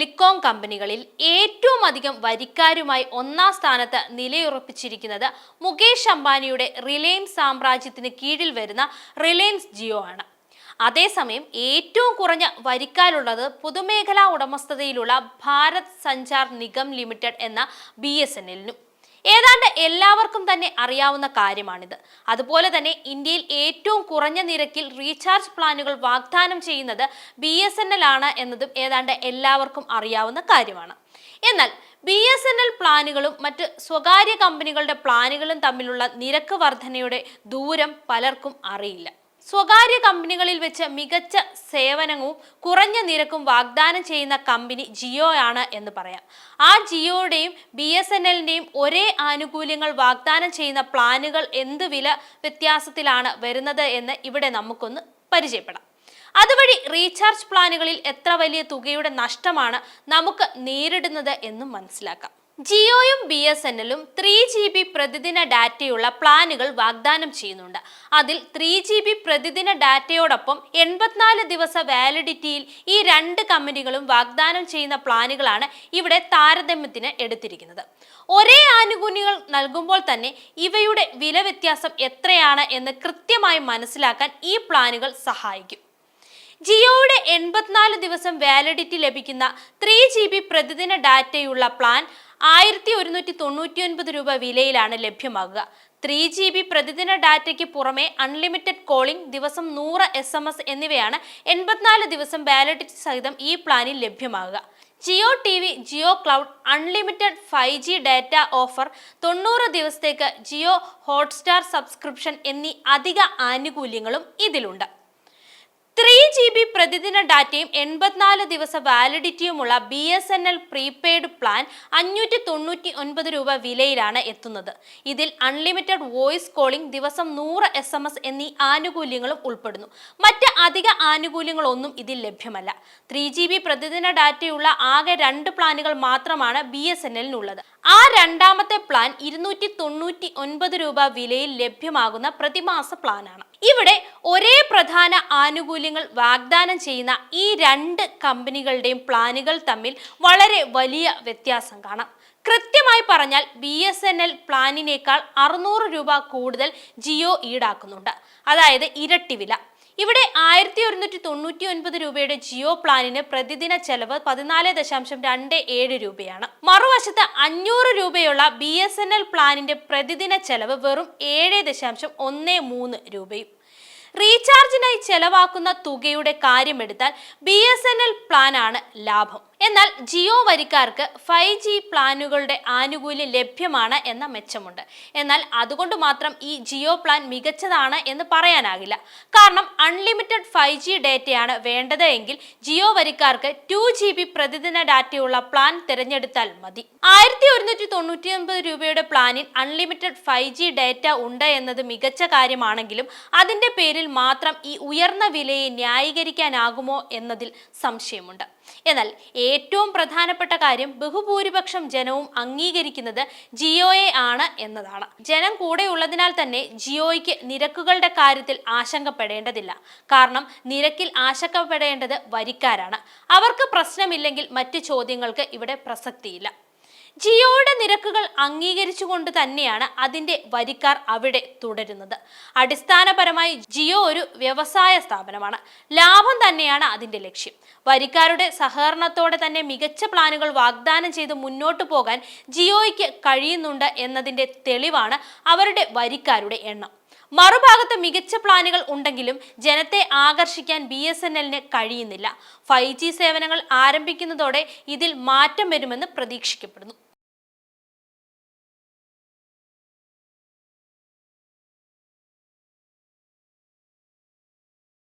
Telecom കമ്പനികളിൽ ഏറ്റവും അധികം വരിക്കാരുമായി ഒന്നാം സ്ഥാനത്ത് നിലയുറപ്പിച്ചിരിക്കുന്നത് മുകേഷ് അംബാനിയുടെ റിലയൻസ് സാമ്രാജ്യത്തിന് കീഴിൽ വരുന്ന റിലയൻസ് ജിയോ ആണ്. അതേസമയം ഏറ്റവും കുറഞ്ഞ വരിക്കാരുള്ളത് പൊതുമേഖലാ ഉടമസ്ഥതയിലുള്ള ഭാരത് സഞ്ചാർ നിഗം ലിമിറ്റഡ് എന്ന ബി എസ് എൻ എല്ലിനും. ഏതാണ്ട് എല്ലാവർക്കും തന്നെ അറിയാവുന്ന കാര്യമാണിത്. അതുപോലെ തന്നെ ഇന്ത്യയിൽ ഏറ്റവും കുറഞ്ഞ നിരക്കിൽ റീചാർജ് പ്ലാനുകൾ വാഗ്ദാനം ചെയ്യുന്നത് ബി എസ് എൻ എൽ ആണ് എന്നതും ഏതാണ്ട് എല്ലാവർക്കും അറിയാവുന്ന കാര്യമാണ്. എന്നാൽ ബി എസ് എൻ എൽ പ്ലാനുകളും മറ്റ് സ്വകാര്യ കമ്പനികളുടെ പ്ലാനുകളും തമ്മിലുള്ള നിരക്ക് വർധനയുടെ ദൂരം പലർക്കും അറിയില്ല. സ്വകാര്യ കമ്പനികളിൽ വെച്ച് മികച്ച സേവനവും കുറഞ്ഞ നിരക്കും വാഗ്ദാനം ചെയ്യുന്ന കമ്പനി ജിയോ ആണ് എന്ന് പറയാം. ആ ജിയോയുടെയും ബി എസ് എൻ എല്ലിന്റെയും ഒരേ ആനുകൂല്യങ്ങൾ വാഗ്ദാനം ചെയ്യുന്ന പ്ലാനുകൾ എന്ത് വില വ്യത്യാസത്തിലാണ് വരുന്നത് എന്ന് ഇവിടെ നമുക്കൊന്ന് പരിചയപ്പെടാം. അതുവഴി റീചാർജ് പ്ലാനുകളിൽ എത്ര വലിയ തുകയുടെ നഷ്ടമാണ് നമുക്ക് നേരിടുന്നത് എന്നും മനസ്സിലാക്കാം. ജിയോയും ബി എസ് എൻ എല്ലും ത്രീ ജി ബി പ്രതിദിന ഡാറ്റയുള്ള പ്ലാനുകൾ വാഗ്ദാനം ചെയ്യുന്നുണ്ട്. അതിൽ ത്രീ ജി ബി പ്രതിദിന ഡാറ്റയോടൊപ്പം എൺപത്തിനാല് ദിവസ വാലിഡിറ്റിയിൽ ഈ രണ്ട് കമ്പനികളും വാഗ്ദാനം ചെയ്യുന്ന പ്ലാനുകളാണ് ഇവിടെ താരതമ്യത്തിന് എടുത്തിരിക്കുന്നത്. ഒരേ ആനുകൂല്യങ്ങൾ നൽകുമ്പോൾ തന്നെ ഇവയുടെ വില വ്യത്യാസം എത്രയാണ് എന്ന് കൃത്യമായി മനസ്സിലാക്കാൻ ഈ പ്ലാനുകൾ സഹായിക്കും. ജിയോയുടെ എൺപത്തിനാല് ദിവസം വാലിഡിറ്റി ലഭിക്കുന്ന ത്രീ ജി ബി പ്രതിദിന ഡാറ്റയുള്ള പ്ലാൻ ആയിരത്തി ഒരുന്നൂറ്റി തൊണ്ണൂറ്റി ഒൻപത് രൂപ വിലയിലാണ് ലഭ്യമാകുക. ത്രീ ജി ബി പ്രതിദിന ഡാറ്റയ്ക്ക് പുറമെ അൺലിമിറ്റഡ് കോളിംഗ് ദിവസം നൂറ് എസ് എം എസ് എന്നിവയാണ് എൺപത്തിനാല് ദിവസം വാലിഡിറ്റി സഹിതം ഈ പ്ലാനിൽ ലഭ്യമാകുക. Jio T V Jio cloud unlimited five G data offer തൊണ്ണൂറ് ദിവസത്തേക്ക് ജിയോ ഹോട്ട്സ്റ്റാർ സബ്സ്ക്രിപ്ഷൻ എന്നീ അധിക ആനുകൂല്യങ്ങളും ഇതിലുണ്ട്. ത്രീ ജി ബി പ്രതിദിന ഡാറ്റയും എൺപത്തിനാല് ദിവസ വാലിഡിറ്റിയുമുള്ള B S N L prepaid plan അഞ്ഞൂറ്റി തൊണ്ണൂറ്റി ഒൻപത് രൂപ വിലയിലാണ് എത്തുന്നത്. ഇതിൽ അൺലിമിറ്റഡ് വോയിസ് കോളിംഗ് ദിവസം നൂറ് എസ് എം എസ് എന്നീ ആനുകൂല്യങ്ങളും ഉൾപ്പെടുന്നു. മറ്റ് അധിക ആനുകൂല്യങ്ങളൊന്നും ഇതിൽ ലഭ്യമല്ല. ത്രീ ജി ബി പ്രതിദിന ഡാറ്റയുള്ള ആകെ രണ്ട് പ്ലാനുകൾ മാത്രമാണ് ബി എസ് എൻ എല്ലിനുള്ളത് ആ രണ്ടാമത്തെ പ്ലാൻ ഇരുന്നൂറ്റി തൊണ്ണൂറ്റി ഒൻപത് രൂപ വിലയിൽ ലഭ്യമാകുന്ന പ്രതിമാസ പ്ലാനാണ്. ഇവിടെ ഒരേ പ്രധാന ആനുകൂല്യങ്ങൾ വാഗ്ദാനം ചെയ്യുന്ന ഈ രണ്ട് കമ്പനികളുടെയും പ്ലാനുകൾ തമ്മിൽ വളരെ വലിയ വ്യത്യാസം കാണാം. കൃത്യമായി പറഞ്ഞാൽ ബി എസ് എൻ എൽ പ്ലാനിനേക്കാൾ അറുന്നൂറ് രൂപ കൂടുതൽ ജിയോ ഈടാക്കുന്നുണ്ട്. അതായത് ഇരട്ടി വില. ഇവിടെ ആയിരത്തി ഒരുന്നൂറ്റി തൊണ്ണൂറ്റി ഒൻപത് രൂപയുടെ ജിയോ പ്ലാനിന് പ്രതിദിന ചെലവ് പതിനാല് ദശാംശം രണ്ട് ഏഴ് രൂപയാണ്. മറുവശത്ത് അഞ്ഞൂറ് രൂപയുള്ള ബി എസ് എൻ എൽ പ്ലാനിന്റെ പ്രതിദിന ചെലവ് വെറും ഏഴ് ദശാംശം ഒന്ന് മൂന്ന് രൂപയും. റീചാർജിനായി ചെലവാക്കുന്ന തുകയുടെ കാര്യമെടുത്താൽ ബി എസ് എൻ എൽ പ്ലാനാണ് ലാഭം. എന്നാൽ ജിയോ വരിക്കാർക്ക് ഫൈവ് ജി പ്ലാനുകളുടെ ആനുകൂല്യം ലഭ്യമാണ് എന്ന മെച്ചമുണ്ട്. എന്നാൽ അതുകൊണ്ട് മാത്രം ഈ ജിയോ പ്ലാൻ മികച്ചതാണ് എന്ന് പറയാനാകില്ല. കാരണം അൺലിമിറ്റഡ് ഫൈവ് ജി ഡേറ്റയാണ് വേണ്ടത് എങ്കിൽ ജിയോ വരിക്കാർക്ക് ടു ജി ബി പ്രതിദിന ഡാറ്റയുള്ള പ്ലാൻ തിരഞ്ഞെടുത്താൽ മതി. ആയിരത്തി ഒരുന്നൂറ്റി തൊണ്ണൂറ്റി ഒൻപത് രൂപയുടെ പ്ലാനിൽ അൺലിമിറ്റഡ് ഫൈവ് ജി ഡേറ്റ ഉണ്ട് എന്നത് മികച്ച കാര്യമാണെങ്കിലും അതിന്റെ പേരിൽ മാത്രം ഈ ഉയർന്ന വിലയെ ന്യായീകരിക്കാനാകുമോ എന്നതിൽ സംശയമുണ്ട്. എന്നാൽ ഏറ്റവും പ്രധാനപ്പെട്ട കാര്യം ബഹുഭൂരിപക്ഷം ജനവും അംഗീകരിക്കുന്നത് ജിയോയെ ആണ് എന്നതാണ്. ജനം കൂടെ ഉള്ളതിനാൽ തന്നെ ജിയോയ്ക്ക് നിരക്കുകളുടെ കാര്യത്തിൽ ആശങ്കപ്പെടേണ്ടതില്ല. കാരണം നിരക്കിൽ ആശങ്കപ്പെടേണ്ടത് വരിക്കാരാണ്. അവർക്ക് പ്രശ്നമില്ലെങ്കിൽ മറ്റ് ചോദ്യങ്ങൾക്ക് ഇവിടെ പ്രസക്തിയില്ല. ജിയോയുടെ നിരക്കുകൾ അംഗീകരിച്ചുകൊണ്ട് തന്നെയാണ് അതിന്റെ വരിക്കാർ അവിടെ തുടരുന്നത്. അടിസ്ഥാനപരമായി ജിയോ ഒരു വ്യവസായ സ്ഥാപനമാണ്. ലാഭം തന്നെയാണ് അതിന്റെ ലക്ഷ്യം. വരിക്കാരുടെ സഹകരണത്തോടെ തന്നെ മികച്ച പ്ലാനുകൾ വാഗ്ദാനം ചെയ്ത് മുന്നോട്ട് പോകാൻ ജിയോയ്ക്ക് കഴിയുന്നുണ്ട് എന്നതിന്റെ തെളിവാണ് അവരുടെ വരിക്കാരുടെ എണ്ണം. മറുഭാഗത്ത് മികച്ച പ്ലാനുകൾ ഉണ്ടെങ്കിലും ജനത്തെ ആകർഷിക്കാൻ ബി എസ് എൻ എല്ലിന് കഴിയുന്നില്ല. ഫൈവ് ജി സേവനങ്ങൾ ആരംഭിക്കുന്നതോടെ ഇതിൽ മാറ്റം വരുമെന്ന് പ്രതീക്ഷിക്കപ്പെടുന്നു.